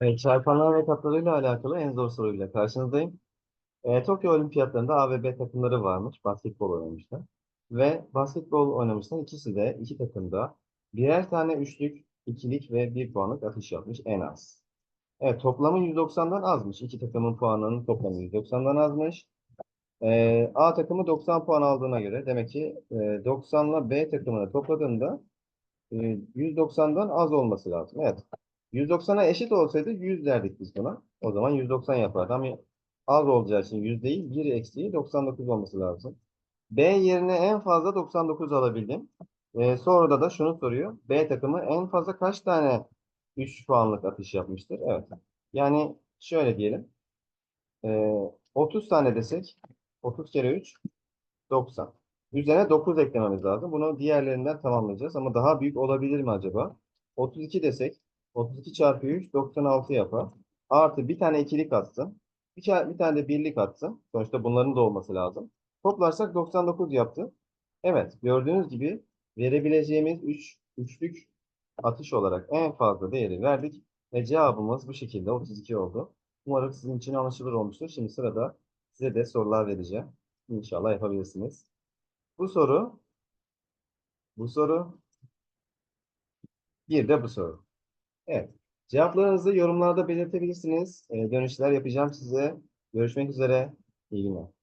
Evet, çarpanlar ve katlarıyla alakalı en zor soruyla karşınızdayım. E, Tokyo Olimpiyatlarında A ve B takımları varmış. Basketbol oynamışlar. Ve basketbol oynamışlar. İkisi de iki takımda birer tane üçlük, ikilik ve bir puanlık atış yapmış en az. Evet toplamı 190'dan azmış. İki takımın puanının toplamı 190'dan azmış. E, A takımı 90 puan aldığına göre demek ki e, 90 ile B takımını topladığında e, 190'dan az olması lazım. Evet. 190'a eşit olsaydı 100 derdik biz buna. O zaman 190 yapardı. Ama az olacağı için 100 değil, 1 eksiği 99 olması lazım. B yerine en fazla 99 alabildim. Ee, sonra da şunu soruyor. B takımı en fazla kaç tane 3 puanlık atış yapmıştır? Evet. Yani şöyle diyelim. Ee, 30 tane desek 30 kere 3 90. Üzerine 9 eklememiz lazım. Bunu diğerlerinden tamamlayacağız. Ama daha büyük olabilir mi acaba? 32 desek 32 çarpı 3 96 yapar. Artı bir tane ikilik atsın. Bir, bir tane de birlik atsın. Sonuçta bunların da olması lazım. Toplarsak 99 yaptı. Evet gördüğünüz gibi verebileceğimiz 3 üçlük atış olarak en fazla değeri verdik. Ve cevabımız bu şekilde 32 oldu. Umarım sizin için anlaşılır olmuştur. Şimdi sırada size de sorular vereceğim. İnşallah yapabilirsiniz. Bu soru, bu soru, bir de bu soru. Evet. Cevaplarınızı yorumlarda belirtebilirsiniz. Ee, dönüşler yapacağım size. Görüşmek üzere. İyi günler.